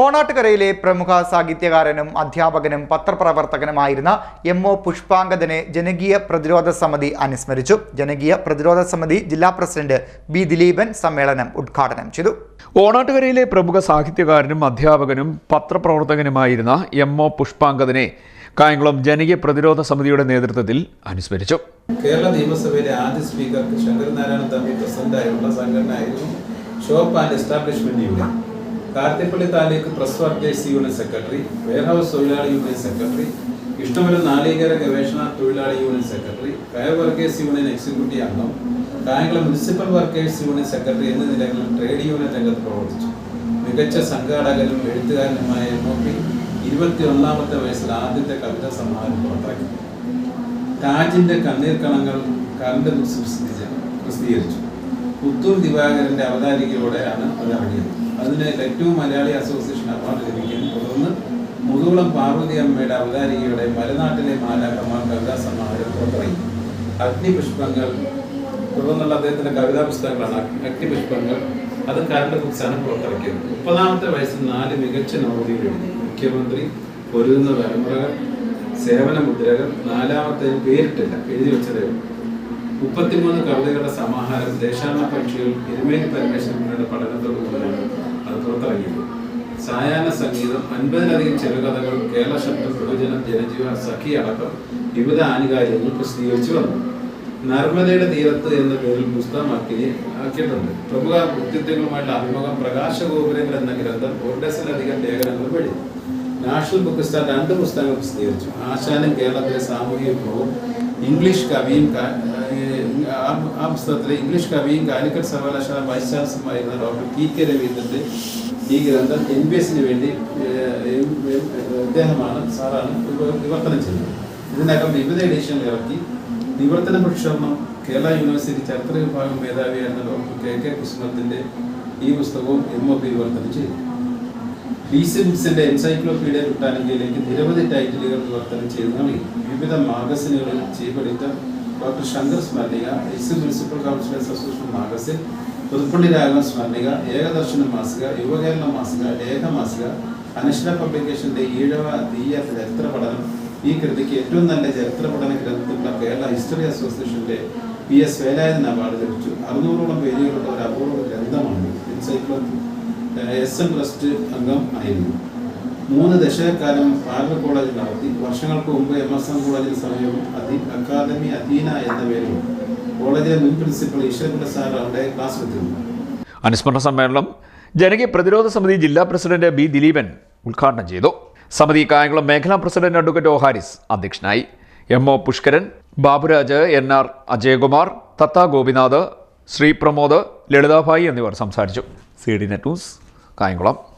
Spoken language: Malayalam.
ഓണാട്ടുകരയിലെ പ്രമുഖ സാഹിത്യകാരനും അധ്യാപകനും പത്രപ്രവർത്തകനുമായിരുന്ന എം ഒ പുഷ്പാങ്കദനെ ജനകീയ പ്രതിരോധ സമിതി അനുസ്മരിച്ചു. ജനകീയ പ്രതിരോധ സമിതി ജില്ലാ പ്രസിഡന്റ് ബി ദിലീപൻ സമ്മേളനം ഉദ്ഘാടനം ചെയ്തു. ഓണാട്ടുകരയിലെ പ്രമുഖ സാഹിത്യകാരനും അധ്യാപകനും പത്രപ്രവർത്തകനുമായിരുന്ന എം ഒ പുഷ്പാങ്കദനെ കായംകുളം ജനകീയ പ്രതിരോധ സമിതിയുടെ നേതൃത്വത്തിൽ അനുസ്മരിച്ചു. കേരള നിയമസഭയിലെ ആദ്യ സ്പീക്കർ ശങ്കരനാരായണ തമ്പി പ്രസിഡന്റായുള്ള സംഘടനയായിരുന്നു shop and establishment union. Karthippally taluk press workers union secretary warehouse തൊഴിലാളി യൂണിയൻ സെക്രട്ടറി കൃഷ്ണപുരം നാളികേര ഗവേഷണ തൊഴിലാളി യൂണിയൻ സെക്രട്ടറി കയർ വർക്കേഴ്സ് യൂണിയൻ എക്സിക്യൂട്ടീവ് അംഗം Kayamkulam municipal workers union secretary എന്നീ നിലകളിൽ ട്രേഡ് യൂണിയൻ രംഗത്ത് പ്രവർത്തിച്ചു. മികച്ച സംഘാടകനും എഴുത്തുകാരനുമായ എം ഇരുപത്തി ഒന്നാമത്തെ വയസ്സിൽ ആദ്യത്തെ കവിതാ സമ്മാനം പുറത്തിറക്കി. താജിന്റെ കണ്ണീർ കണങ്ങൾ കറണ്ട് പ്രസിദ്ധീകരിച്ചു. പുത്തൂർ ദിവാകരന്റെ അവതാരികയോടെയാണ് ഇറങ്ങിയത് അതിന് ലറ്റു മലയാളി അസോസിയേഷൻ അവാർഡ് ലഭിക്കാൻ തുടർന്ന് മുതുകുളം പാർവതി അമ്മയുടെ അവതാരികയുടെ മലനാട്ടിലെ മാലാക്കന്മാർ കവിതാ സമാഹാരം പുറത്തിറങ്ങി. അഗ്നിപുഷ്പങ്ങൾ തുടർന്നുള്ള അദ്ദേഹത്തിന്റെ കവിതാ പുസ്തകങ്ങളാണ് അഗ്നിപുഷ്പങ്ങൾ അത് കരണ്ട് ബുക്സാണ് പുറത്തിറക്കിയത്. മുപ്പതാമത്തെ വയസ്സിൽ നാല് മികച്ച നോവലുകൾ എഴുതി. മുഖ്യമന്ത്രി പൊരുതുന്ന തലമുറകൾ സേവന മുദ്രകൾ നാലാമത്തെ പേരിട്ടില്ല എഴുതി വെച്ചതേ. മുപ്പത്തിമൂന്ന് കവിതകളുടെ സമാഹാരം ദേശാടന പക്ഷികൾ എരുമേലി പരമേശ്വരങ്ങളുടെ പഠനത്തോടുകൂടിയാണ് അത് പുറത്തിറങ്ങിയത് സായാഹ്ന സംഗീതം അൻപതിലധികം ചെറുകഥകൾ കേരള ശബ്ദം പ്രവചനം ജനജീവൻ സഖി അടക്കം വിവിധ ആനുകാര്യങ്ങൾ പ്രസിദ്ധീകരിച്ചു വന്നു. നർമ്മദയുടെ തീരത്ത് എന്ന പേരിൽ പുസ്തകമാക്കി ആക്കിയിട്ടുണ്ട്. പ്രമുഖ വ്യക്തിത്വങ്ങളുമായിട്ടുള്ള അഭിമുഖം പ്രകാശഗോപുരങ്ങൾ എന്ന ഗ്രന്ഥം ഒരു ഡസനിലധികം ലേഖനങ്ങൾ വഴി. നാഷണൽ ബുക്ക് സ്റ്റാർ രണ്ട് പുസ്തകങ്ങൾ പ്രസിദ്ധീകരിച്ചു ആശാനും കേരളത്തിലെ സാമൂഹിക വിപ്ലവവും ഇംഗ്ലീഷ് കവിയും ആ- പുസ്തകത്തിലെ ഇംഗ്ലീഷ് കവിയും കാലിക്കറ്റ് സർവകലാശാല വൈസ് ചാൻസലറുമായിരുന്ന ഡോക്ടർ ടി കെ രവീന്ദ്രന്റെ ഈ ഗ്രന്ഥം എൻ ബി എസിന് വേണ്ടി അദ്ദേഹമാണ് സാറാണ് വിവർത്തനം ചെയ്തത്. ഇതിനകം വിവിധ എഡിഷനുകൾ ഇറക്കി. വിവർത്തന പ്രക്ഷേപണം കേരള യൂണിവേഴ്സിറ്റി ചരിത്ര വിഭാഗം മേധാവിയായിരുന്ന ഡോക്ടർ കെ കെ കൃഷ്ണത്തിന്റെ ഈ പുസ്തകവും എം ഒ പി വിവർത്തനം ചെയ്തു. പി സിംസിന്റെ എൻസൈക്ലോപീഡിയ ബ്രിട്ടാനിക്കയിലേക്ക് നിരവധി ടൈറ്റിലുകൾ വിവർത്തനം ചെയ്ത് നൽകി. വിവിധ മാഗസിനുകളിൽ chief editor doctor Shankar സ്മരണിക ex municipal council association magazine Puthuppally Raghavan സ്മരണിക Ekadarshana മാസിക യുവകേരള മാസിക ലേഖ മാസിക അനശ്വര പബ്ലിക്കേഷന്റെ ഈഴവ തീയ ചരിത്ര പഠനം. ഈ കൃതിക്ക് ഏറ്റവും നല്ല ചരിത്ര പഠന ഗ്രന്ഥത്തിലുള്ള കേരള ഹിസ്റ്ററി അസോസിയേഷന്റെ പി എസ് വേലായുധൻ അവാർഡ് ലഭിച്ചു. അറുന്നൂറോളം പേരുകളുള്ള ഒരു അപൂർവ ഗ്രന്ഥമാണ് എൻസൈക്ലോ എസ് എൻ ട്രസ്റ്റ് അംഗം ആയിരുന്നു. മൂന്ന് ദശകക്കാലം ഭാരത കോളേജ് നടത്തി. വർഷങ്ങൾക്ക് മുമ്പ് എം എസ് എം കോളേജിന് സമീപം അതി അക്കാദമി അധീന എന്ന പേരിൽ കോളേജിലെ മുൻ പ്രിൻസിപ്പൽ ഈശ്വരന്റെ സാർ അവിടെ ക്ലാസ് എടുത്തിരുന്നു. അനുസ്മരണ സമ്മേളനം ജനകീയ പ്രതിരോധ സമിതി ജില്ലാ പ്രസിഡന്റ് ബി ദിലീപൻ ഉദ്ഘാടനം ചെയ്തു. സമിതി കായംകുളം മേഖലാ പ്രസിഡന്റ് അഡ്വക്കേറ്റ് ഒ ഹാരിസ് അധ്യക്ഷനായി. M O Pushkaran Baburaj N R Ajayakumar Thatha Gopinath Sree Pramod Lalithabhai എന്നിവർ സംസാരിച്ചു. C D net news Kayamkulam.